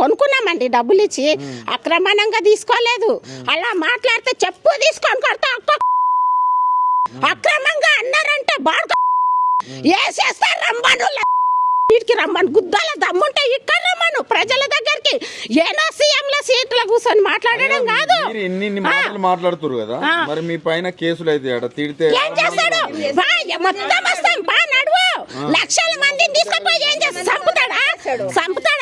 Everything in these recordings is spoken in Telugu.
కొనుక్కున్నామండి డబ్బులు ఇచ్చి. అక్రమణంగా తీసుకోలేదు. అలా మాట్లాడితే చెప్పు తీసుకొని కొడతా అక్రమంగా అన్నారంటే బాడుక. వేసేస్తారు రమ్మను వీటికి రమ్మను గుద్దాల దమ్ముంటే ఇక్కడ రమ్మను ప్రజల దగ్గరికి. ఏనో సీఎంల సీట్ల కూర్చొని మాట్లాడడం కాదు. మాట్లాడుతున్నారు కదా. మరి మీ పైన కేసులు అయితే తిడితే ఏం చేస్తాడు? బా, మొత్తం వస్తాం. బా నడువు. లక్షల మందిని తీసుకుపోయి ఏం చేస్తాడు? చంపుతాడా? చంపుతాడా?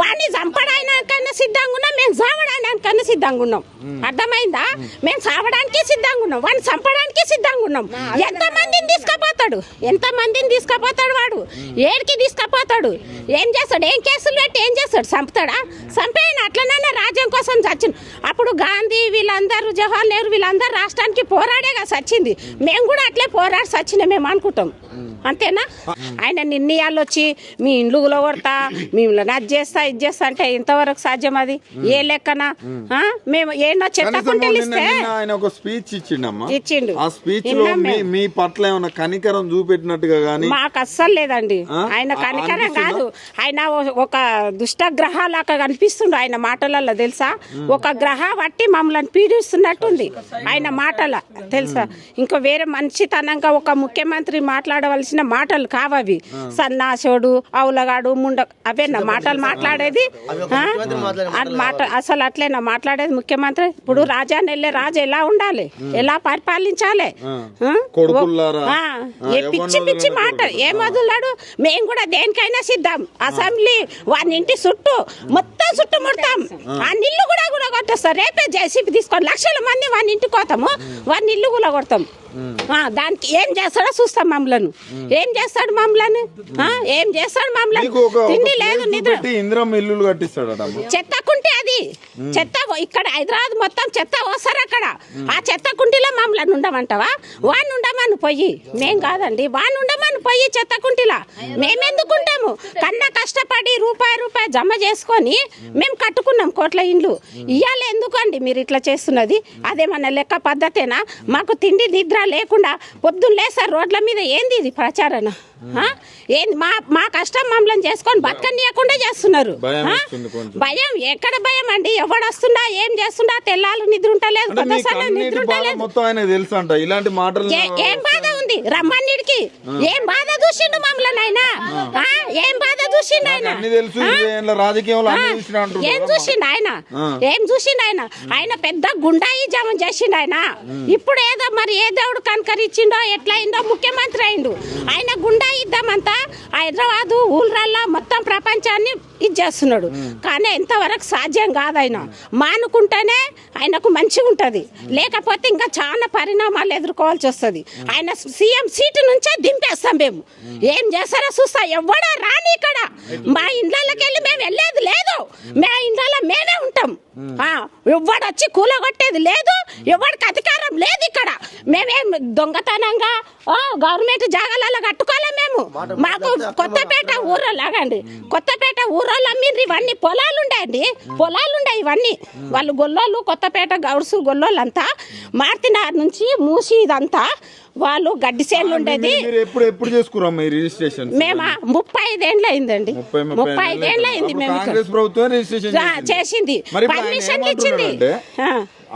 వాడిని చంపడానికన్నా సిద్ధంగా ఉన్నాం మేము చావడానికన్నా సిద్ధంగా ఉన్నాం. అర్థమైందా? మేము. చావడానికి సిద్ధంగా ఉన్నాం వాడిని చంపడానికి సిద్ధంగా ఉన్నాం. ఎంత మందిని తీసుకుపోతాడు? ఎంత మందిని తీసుకుపోతాడు వాడు? ఏడికి తీసుకుపోతాడు? ఏం చేస్తాడు? ఏం కేసులు పెట్టి ఏం చేస్తాడు? చంపుతాడా? చంపేయన అట్లనన్నా రాజ్యం కోసం చచ్చింది అప్పుడు గాంధీ వీళ్ళందరూ జవహర్ నెహ్రూ వీళ్ళందరూ రాష్ట్రానికి పోరాడేగా సచ్చింది మేము. కూడా అట్లే పోరాడి సచ్చిన మేము అనుకుంటాం. అంతేనా? ఆయన నిర్ణయాలు వచ్చి మీ ఇండ్లు కొడతా మిమ్మల్ని అది చేస్తా ఇది చేస్తా అంటే ఇంతవరకు సాధ్యం అది? ఏ లెక్కన? మేము. ఏమన్నా ఆయన ఒక స్పీచ్ ఇచ్చిండమ్మా. ఇచ్చిండు. ఆ స్పీచ్లో విన్నాం మీ పట్ల ఏమైనా కనికరం చూపెట్టినట్టుగా గానీ? మాకు అస్సలు లేదండి? ఆయన కనికరం? కాదు. ఆయన ఒక దుష్టగ్రహాలాగా కనిపిస్తుండు ఆయన మాటలలో తెలుసా? ఒక గ్రహ పట్టి మమ్మల్ని పీడిస్తున్నట్టుంది ఆయన మాటల తెలుసా? ఇంకా వేరే మంచితనంగా ఒక ముఖ్యమంత్రి మాట్లాడవలసిన మాటలు కావవి. సన్నాసుడు అవులగాడు ముండ అవేనా మాటలు మాట్లాడేది? మాట అసలు అట్లేనా? మాట్లాడేది ముఖ్యమంత్రి? ఇప్పుడు రాజా నెల్లే రాజు ఎలా ఉండాలి? ఎలా పరిపాలించాలి? ఏ పిచ్చి పిచ్చి. మాట. ఏం వదులాడు మేము కూడా దేనికైనా సిద్ధం. అసెంబ్లీ వాని ఇంటి చుట్టూ మొత్తం చుట్టుముడతాం. ఆ నిల్లు కూడా కొట్టేస్తారు రేపే జేసీబీ తీసుకొని లక్షల మంది వాని ఇంటికి పోతాము. వాని ఇల్లు కూడా కొడతాం దానికి ఏం చేస్తాడో చూస్తాం మమ్మలను. ఏం చేస్తాడు మమ్మలను? ఏం చేస్తాడు మమ్మల్ని? తిండి లేదు నిద్ర. కట్టిస్తాడటమ్మా చెత్త కుంటే అది. చెత్త ఇక్కడ హైదరాబాద్ మొత్తం చెత్త వస్తారు అక్కడ. ఆ చెత్త కుంటిలో మమ్మల్ని ఉండమంటావా? వాడిని ఉండమని పోయి. మేం కాదండి వాడిని ఉండమని పోయి చెత్త కుంటిలా. మేమెందుకు ఉంటాము కన్నా కష్టపడి రూపాయి రూపాయి జమ చేసుకొని మేము కట్టుకున్నాం కోట్ల ఇండ్లు. ఇవాళ ఎందుకండి మీరు ఇట్లా చేస్తున్నది? అదేమన్నా లెక్క పద్ధతేనా? మాకు తిండి నిద్ర లేకుండా పొద్దున్న లేసారు రోడ్ల మీద. ఏంది ఇది ప్రచారణ? ఏంది మా మా కష్టం మమ్మల్ని చేసుకొని బతకనియకుండా చేస్తున్నారు. భయం? వేస్తుంది ఎక్కడ భయం అండి? ఎవడు వస్తుండా ఏం చేస్తుండా తెల్లాలు నిద్ర ఉంటలేదు నిద్ర ఉంటలేదు. ఇలాంటి మాటలు ఏ- బాధ ఉంది? రమ్మన్నిడికి ఏం బాధ చూసిండు మమ్మల్ని ఆయన ఆ? ఏం బాధ చూసిండు ఆయన? ఏం చూసిండు ఆయన. ఏం చూసిండు ఆయన? ఆయన పెద్ద గుండాయి జమం చేసిండు ఆయన. ఇప్పుడు ఏదో మరి ఏ దేవుడు కనకరిచ్చిండో ఎట్లా అయిందో ముఖ్యమంత్రి అయిండు. ఆయన గుండా ఇద్దామంతా. హైదరాబాదు ఊళ్ళల్లో మొత్తం ప్రపంచాన్ని ఇది చేస్తున్నాడు. కానీ ఎంతవరకు సాధ్యం కాదు ఆయన మానుకుంటేనే ఆయనకు మంచిగా ఉంటుంది లేకపోతే ఇంకా చాలా పరిణామాలు ఎదుర్కోవాల్సి వస్తుంది. ఆయన సీఎం సీటు నుంచే దింపేస్తాం మేము. ఏం చేస్తారో చూస్తా. ఎవడో రాని ఇక్కడ? మా ఇండ్లకి వెళ్ళి మేము వెళ్ళేది లేదు. మా ఇండ్లలో మేమే ఉంటాం. ఎవడు వచ్చి కూలగొట్టేది లేదు. ఎవడికి అధికారం లేదు ఇక్కడ. మేమేం దొంగతనంగా గవర్నమెంట్ జాగాలలో కట్టుకోలే మేము. మాకు కొత్తపేట ఊర్లో లాగండి కొత్తపేట ఊరోళ్ళు అమ్మిండ్రు ఇవన్నీ పొలాలు ఉండండి పొలాలు ఉండే ఇవన్నీ. వాళ్ళు గొల్లోళ్ళు కొత్తపేట గౌడ్సు గొల్లోళ్ళు అంతా మార్తినార్ నుంచి మూసి ఇదంతా వాళ్ళు గడ్డి చేనులు ఉండేది. మీరు ఎప్పుడు ఎప్పుడు చేసుకురమ్మా ఈ రిజిస్ట్రేషన్? మేము ముప్పై ఐదేళ్ళు అయిందండి. ముప్పై ముప్పై ఐదేళ్ళు అయింది. మేము. కాంగ్రెస్ ప్రభుత్వం రిజిస్ట్రేషన్ చేసింది. పర్మిషన్లు ఇచ్చింది.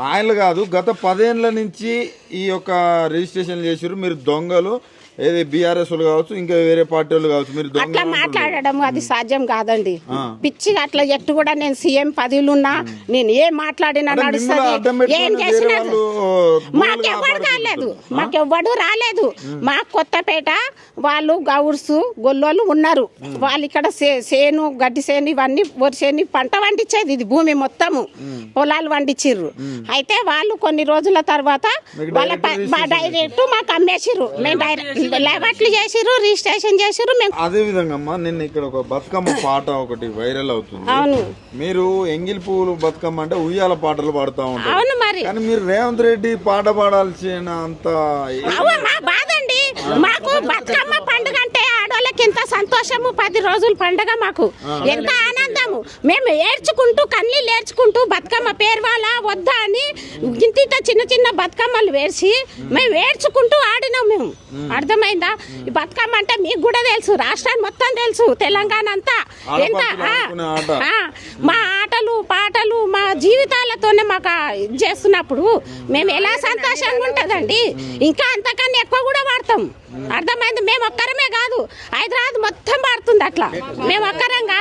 ఆయన కాదు గత పదేళ్ళ నుంచి ఈ యొక్క రిజిస్ట్రేషన్ చేసారు మీరు దొంగలు ఏది బీఆర్ఎస్ కావచ్చు ఇంకా వేరే పార్టీ వాళ్ళు కావచ్చు మీరు అట్లా. మాట్లాడడం అది సాధ్యం కాదండి. ఆ. పిచ్చిగా అట్లా ఎట్టు కూడా నేను సీఎం పదవులున్నా నేను ఏం మాట్లాడినా నడుస్తుంది. ఏం చేసినా మాకెవ్వడు కాలేదు. మాకెవ్వడు రాలేదు. మా కొత్తపేట వాళ్ళు గౌడ్స్ గొల్లోళ్ళు ఉన్నారు. వాళ్ళు ఇక్కడ సేను గడ్డి సేను ఇవన్నీ వరి సేను పంట పండించేది ఇది భూమి మొత్తము. పొలాలు పండించిర్రు అయితే వాళ్ళు కొన్ని రోజుల తర్వాత వాళ్ళ మా డైరెక్ట్ మాకు అమ్మేసిర్రు. మేము డైరెక్ట్ లేవట్లు చేసిర్రు రిజిస్ట్రేషన్ చేసిర్రు మేము అదే విధంగా అమ్మా నిన్న ఇక్కడ ఒక బతుకమ్మ పాట ఒకటి వైరల్ అవుతుంది. అవును. మీరు ఎంగిల్ పువ్వులు బతుకమ్మ అంటే ఉయ్యాల పాటలు పాడుతా ఉంటారు. అవును మరి. కానీ మీరు రేవంత్ రెడ్డి పాట పాడాల్సిన అంత మా బాధ అండి మాకు బతుకమ్మ పండుగ అంటే ఆడోళ్ళకి ఎంత సంతోషము పది రోజుల పండుగ మాకు. ఎంత ఆడినాము మేము ఏడ్చుకుంటూ కన్నీళ్ళు ఏడ్చుకుంటూ బతుకమ్మ పేర్వాలా వద్దా అని ఇంత చిన్న చిన్న బతుకమ్మలు వేసి మేము ఏడ్చుకుంటూ ఆడినాం మేము. అర్థమైందా? ఈ బతుకమ్మ అంటే మీకు కూడా తెలుసు రాష్ట్రాన్ని మొత్తం తెలుసు తెలంగాణ అంతా. ఎంత? మా ఆటలు పాటలు మా జీవితాలతోనే మాకు చేస్తున్నప్పుడు మేము ఎలా సంతోషంగా ఉంటుందండి? ఇంకా అంతకన్నా ఎక్కువ కూడా వాడతాం. అర్థమైంది? మేము ఒక్కరమే కాదు హైదరాబాద్ మొత్తం పాడుతుంది అట్లా. మేము. ఒక్కరం కాదు